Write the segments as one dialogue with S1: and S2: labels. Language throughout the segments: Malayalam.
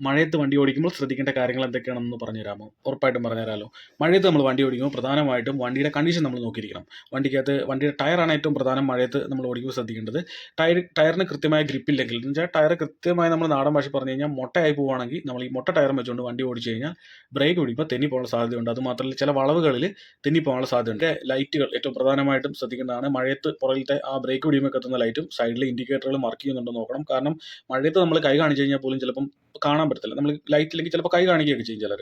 S1: മഴയത്ത് വണ്ടി ഓടിക്കുമ്പോൾ ശ്രദ്ധിക്കേണ്ട കാര്യങ്ങൾ എന്തൊക്കെയാണെന്ന് പറഞ്ഞുതരാമോ? ഉറപ്പായിട്ടും പറഞ്ഞുതരാമല്ലോ മഴയത്ത് നമ്മൾ വണ്ടി ഓടിക്കുമ്പോൾ പ്രധാനമായിട്ടും വണ്ടിയുടെ കണ്ടീഷൻ നമ്മൾ നോക്കിയിരിക്കണം. വണ്ടിക്കകത്ത് വണ്ടിയുടെ ടയറാണ് ഏറ്റവും പ്രധാനം മഴയത്ത് നമ്മൾ ഓടിക്കുമ്പോൾ ശ്രദ്ധിക്കേണ്ടത്. ടയർ ടയറിന് കൃത്യമായ ഗ്രിപ്പില്ലെങ്കിൽ എന്ന് വെച്ചാൽ ടയർ കൃത്യമായി നമ്മൾ നാടൻ ഭാഷ പറഞ്ഞു കഴിഞ്ഞാൽ മൊട്ടയായി പോവുകയാണെങ്കിൽ നമ്മൾ ഈ മുട്ട ടയർ വെച്ചുകൊണ്ട് വണ്ടി ഓടിച്ചു കഴിഞ്ഞാൽ ബ്രേക്ക് പിടിക്കുമ്പോൾ തെന്നി പോകാനുള്ള സാധ്യതയുണ്ട്. അത് മാത്രമല്ല ചില വളവുകളിൽ തെന്നി പോകാനുള്ള സാധ്യതയുണ്ട്. ലൈറ്റുകൾ ഏറ്റവും പ്രധാനമായിട്ടും ശ്രദ്ധിക്കേണ്ടതാണ്. മഴയത്ത് പുറകിലത്തെ ആ ബ്രേക്ക് പിടിയുമ്പോൾ കത്തുന്ന ലൈറ്റും സൈഡിലെ ഇൻഡിക്കേറ്ററുകൾ മാർക്ക് ചെയ്യുന്നുണ്ടോ നോക്കണം. കാരണം മഴയത്ത് നമ്മൾ കൈ കാണിച്ചു കഴിഞ്ഞാൽ പോലും ചിലപ്പം കാണാൻ പറ്റത്തില്ല. നമ്മൾ ലൈറ്റ് ഇല്ലെങ്കിൽ ചിലപ്പോൾ കൈ കാണിക്കുകയൊക്കെ ചെയ്യും ചിലർ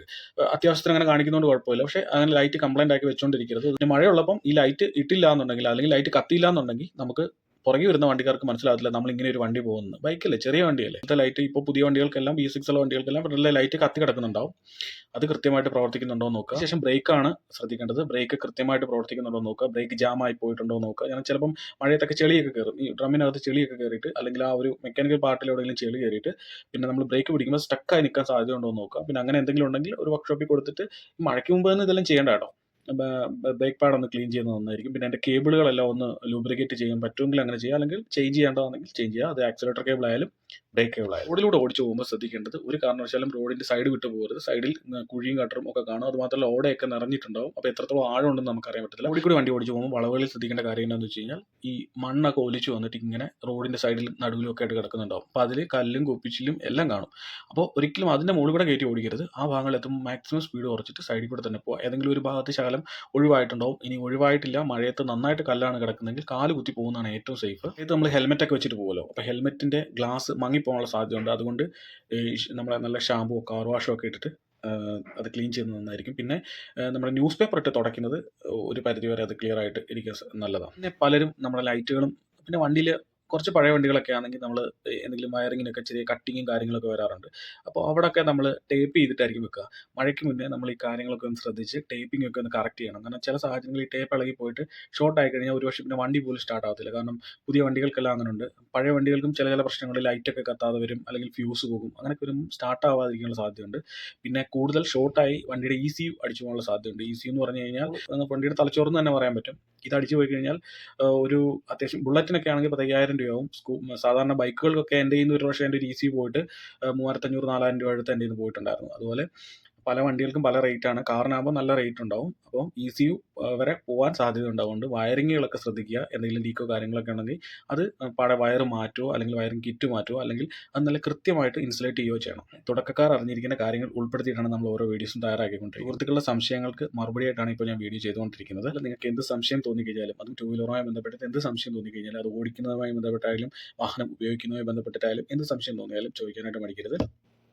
S1: അത്യാവശ്യത്തിന് അങ്ങനെ കാണിക്കുന്നതുകൊണ്ട് കുഴപ്പമില്ല. പക്ഷേ അങ്ങനെ ലൈറ്റ് കംപ്ലൈന്റ് ആക്കി വെച്ചുകൊണ്ടിരിക്കരുത് പിന്നെ മഴയുള്ളപ്പം ഈ ലൈറ്റ് ഇട്ടില്ല എന്നുണ്ടെങ്കിൽ അല്ലെങ്കിൽ ലൈറ്റ് കത്തിയില്ല എന്നുണ്ടെങ്കിൽ നമുക്ക് പുറകെ വരുന്ന വണ്ടിക്കാർക്ക് മനസ്സിലാവില്ല നമ്മൾ ഇങ്ങനെ ഒരു വണ്ടി പോകുന്നത്. ബൈക്കല്ലേ? ചെറിയ വണ്ടിയല്ലേ? ഇപ്പോഴത്തെ ലൈറ്റ് ഇപ്പോൾ പുതിയ വണ്ടികൾക്കെല്ലാം ബി സിക്സ് ഉള്ള വണ്ടികൾക്കെല്ലാം നല്ല ലൈറ്റ് കത്തി കിടക്കുന്നുണ്ടാവും. അത് കൃത്യമായിട്ട് പ്രവർത്തിക്കുന്നുണ്ടോ എന്ന് നോക്കുക. ശേഷം ബ്രേക്കാണ് ശ്രദ്ധിക്കേണ്ടത്. ബ്രേക്ക് കൃത്യമായിട്ട് പ്രവർത്തിക്കുന്നുണ്ടോ നോക്കുക. ബ്രേക്ക് ജാം ആയി പോയിട്ടുണ്ടോ എന്ന് നോക്കുക. കാരണം ചിലപ്പം മഴയത്തൊക്കെ ചെളിയൊക്കെ കയറും. ഈ ഡ്രമ്മിനകത്ത് ചെളിയൊക്കെ കയറിയിട്ട് അല്ലെങ്കിൽ ആ ഒരു മെക്കാനിക്കൽ പാർട്ടിൽ എവിടെയെങ്കിലും ചെളി കയറിയിട്ട് പിന്നെ നമ്മൾ ബ്രേക്ക് പിടിക്കുമ്പോൾ സ്റ്റക്കായി നിൽക്കാൻ സാധ്യത ഉണ്ടോ എന്ന് നോക്കുക. പിന്നെ അങ്ങനെ എന്തെങ്കിലും ഉണ്ടെങ്കിൽ ഒരു വർക്ക്ഷോപ്പിൽ കൊടുത്തിട്ട് മഴയ്ക്ക് മുമ്പ് തന്നെ ഇതെല്ലാം ചെയ്യേണ്ട കേട്ടോ. ബ്രേക്ക് പാഡ് ഒന്ന് ക്ലീൻ ചെയ്യുന്നത് നന്നായിരിക്കും. പിന്നെ അതിന്റെ കേബിളുകളെല്ലാം ഒന്ന് ലൂബ്രിക്കേറ്റ് ചെയ്യാൻ പറ്റുമെങ്കിൽ അങ്ങനെ ചെയ്യുക അല്ലെങ്കിൽ ചേഞ്ച് ചെയ്യേണ്ടതാണെങ്കിൽ ചേഞ്ച് ചെയ്യുക അത് ആക്സിലേറ്റർ കേബിൾ ആയാലും ബ്രേക്ക് റോഡിലൂടെ ഓടിച്ചു പോകുമ്പോൾ ശ്രദ്ധിക്കേണ്ടത് ഒരു കാരണവശാലും റോഡിന്റെ സൈഡ് വിട്ടു പോകരുത്. സൈഡിൽ കുഴിയും കട്ടറും ഒക്കെ കാണും. അതുമാത്രമല്ല ഓടയൊക്കെ നിറഞ്ഞിട്ടുണ്ടാവും. അപ്പോൾ എത്രത്തോളം ആഴമുണ്ടെന്ന് നമുക്കറിയാൻ പറ്റില്ല ഓടി കൂടി വണ്ടി ഓടിച്ചു പോകുമ്പോൾ വളവുകളിൽ ശ്രദ്ധിക്കേണ്ട കാര്യം എന്താണെന്ന് വെച്ച് കഴിഞ്ഞാൽ ഈ മണ്ണൊക്കെ ഒലിച്ചു വന്നിട്ട് ഇങ്ങനെ റോഡിന്റെ സൈഡിൽ നടുവിലും ഒക്കെ ആയിട്ട് കിടക്കുന്നുണ്ടാവും. അപ്പോൾ അതിൽ കല്ലും കുപ്പിച്ചിലും എല്ലാം കാണും. അപ്പോൾ ഒരിക്കലും അതിന്റെ മുകളിൽ കൂടെ കയറ്റി ഓടിക്കരുത്. ആ ഭാഗങ്ങളിൽ എത്തുമ്പോൾ മാക്സിമം സ്പീഡ് കുറച്ചിട്ട് സൈഡിൽ കൂടെ തന്നെ പോകുക ഏതെങ്കിലും ഒരു ഭാഗത്ത് ശകലം ഒഴിവായിട്ടുണ്ടാവും. ഇനി ഒഴിവായിട്ടില്ല. മഴയത്ത് നന്നായിട്ട് കല്ലാണ് കിടക്കുന്നതെങ്കിൽ കാൽ കുത്തി പോകുന്നതാണ് ഏറ്റവും സേഫ്. ഇത് നമ്മൾ ഹെൽമെറ്റ് ഒക്കെ വെച്ചിട്ട് പോകുമല്ലോ അപ്പോൾ ഹെൽമെറ്റിന്റെ ഗ്ലാസ് മങ്ങിപ്പോകാനുള്ള സാധ്യതയുണ്ട്. അതുകൊണ്ട് നമ്മളെ നല്ല ഷാമ്പുവോ കാർ വാഷോ ഒക്കെ ഇട്ടിട്ട് അത് ക്ലീൻ ചെയ്യുന്നത് നന്നായിരിക്കും. പിന്നെ നമ്മൾ ന്യൂസ് പേപ്പർ ഇട്ട് തുടയ്ക്കുന്നത് ഒരു പരിധിവരെ അത് ക്ലിയർ ആയിട്ട് ഇരിക്കാൻ നല്ലതാണ്. പിന്നെ പലരും നമ്മുടെ ലൈറ്റുകളും പിന്നെ വണ്ടിയിൽ കുറച്ച് പഴയ വണ്ടികളൊക്കെ ആണെങ്കിൽ നമ്മൾ എന്തെങ്കിലും വയറിങ്ങിനൊക്കെ ചെറിയ കട്ടിങ്ങും കാര്യങ്ങളൊക്കെ വരാറുണ്ട്. അപ്പോൾ അവിടെയൊക്കെ നമ്മൾ ടേപ്പ് ചെയ്തിട്ടായിരിക്കും വെക്കുക. മഴയ്ക്ക് മുന്നേ നമ്മൾ ഈ കാര്യങ്ങളൊക്കെ ഒന്ന് ശ്രദ്ധിച്ച് ടേപ്പിംഗ് ഒക്കെ ഒന്ന് കറക്റ്റ് ചെയ്യണം. കാരണം ചില സാഹചര്യങ്ങളിൽ ഈ ടേപ്പ് ഇളകി പോയിട്ട് ഷോർട്ട് ആയി കഴിഞ്ഞാൽ ഒരു പക്ഷേ പിന്നെ വണ്ടി പോലും സ്റ്റാർട്ട് ആവത്തില്ല. കാരണം പുതിയ വണ്ടികൾക്കെല്ലാം അങ്ങനെ ഉണ്ട് പഴയ വണ്ടികൾക്കും ചില ചില പ്രശ്നങ്ങൾ ലൈറ്റൊക്കെ കത്താതെ വരും അല്ലെങ്കിൽ ഫ്യൂസ് പോകും. അങ്ങനെയൊക്കെ വരും സ്റ്റാർട്ട് ആവാതിരിക്കാനുള്ള സാധ്യതയുണ്ട്. പിന്നെ കൂടുതൽ ഷോർട്ടായി വണ്ടിയുടെ ഇ സി അടിച്ചു പോകാനുള്ള സാധ്യതയുണ്ട്. ഇ സി എന്ന് പറഞ്ഞു കഴിഞ്ഞാൽ വണ്ടിയുടെ തലച്ചോറെന്ന് തന്നെ പറയാൻ പറ്റും. ഇത് അടിച്ചു പോയി കഴിഞ്ഞാൽ ഒരു അത്യാവശ്യം ബുള്ളറ്റിനൊക്കെ ആണെങ്കിൽ പത്തയ്യായിരം രൂപയാവും സ്കൂ സാധാരണ ബൈക്കുകൾക്കൊക്കെ എന്റെ കയ്യിൽ നിന്ന് ഒരു പക്ഷേ എന്റെ ഒരു ഇ സി പോയിട്ട് മൂവായിരത്തഞ്ഞൂറ് നാലായിരം രൂപ അടുത്ത് എന്റെ കയ്യിൽ നിന്ന് പോയിട്ടുണ്ടായിരുന്നു. അതുപോലെ പല വണ്ടികൾക്കും പല റേറ്റ് ആണ്. കാറിനാകുമ്പോൾ നല്ല റേറ്റ് ഉണ്ടാവും. അപ്പോൾ ഇ സി യു വരെ പോകാൻ സാധ്യത ഉണ്ടാവുന്നുണ്ട്. വയറിങ്ങുകളൊക്കെ ശ്രദ്ധിക്കുക എന്തെങ്കിലും ലീക്കോ കാര്യങ്ങളൊക്കെ ഉണ്ടെങ്കിൽ അത് പാടെ വയർ മാറ്റുമോ അല്ലെങ്കിൽ വയറിംഗ് കിറ്റ് മാറ്റുമോ അല്ലെങ്കിൽ അത് നല്ല കൃത്യമായിട്ട് ഇൻസുലേറ്റ് ചെയ്യുകയോ ചെയ്യണം. തുടക്കക്കാർ അറിഞ്ഞിരിക്കുന്ന കാര്യങ്ങൾ ഉൾപ്പെടുത്തിയിട്ടാണ് നമ്മൾ ഓരോ വീഡിയോസും തയ്യാറാക്കിക്കൊണ്ടിരിക്കുന്നത്. സുഹൃത്തുക്കളുടെ സംശയങ്ങൾക്ക് മറുപടിയായിട്ടാണ് ഇപ്പോൾ ഞാൻ വീഡിയോ ചെയ്തുകൊണ്ടിരിക്കുന്നത്. നിങ്ങൾക്ക് എന്ത് സംശയം തോന്നിക്കഴിഞ്ഞാലും അതും ടൂ വീലറുമായി ബന്ധപ്പെട്ട് എന്ത് സംശയം തോന്നിക്കഴിഞ്ഞാലും അത് ഓടിക്കുന്നതുമായി ബന്ധപ്പെട്ടായാലും വാഹനം ഉപയോഗിക്കുന്നതുമായി ബന്ധപ്പെട്ടിട്ടായാലും എന്ത് സംശയം തോന്നിയാലും ചോദിക്കാനായിട്ട് മടിക്കരുത്.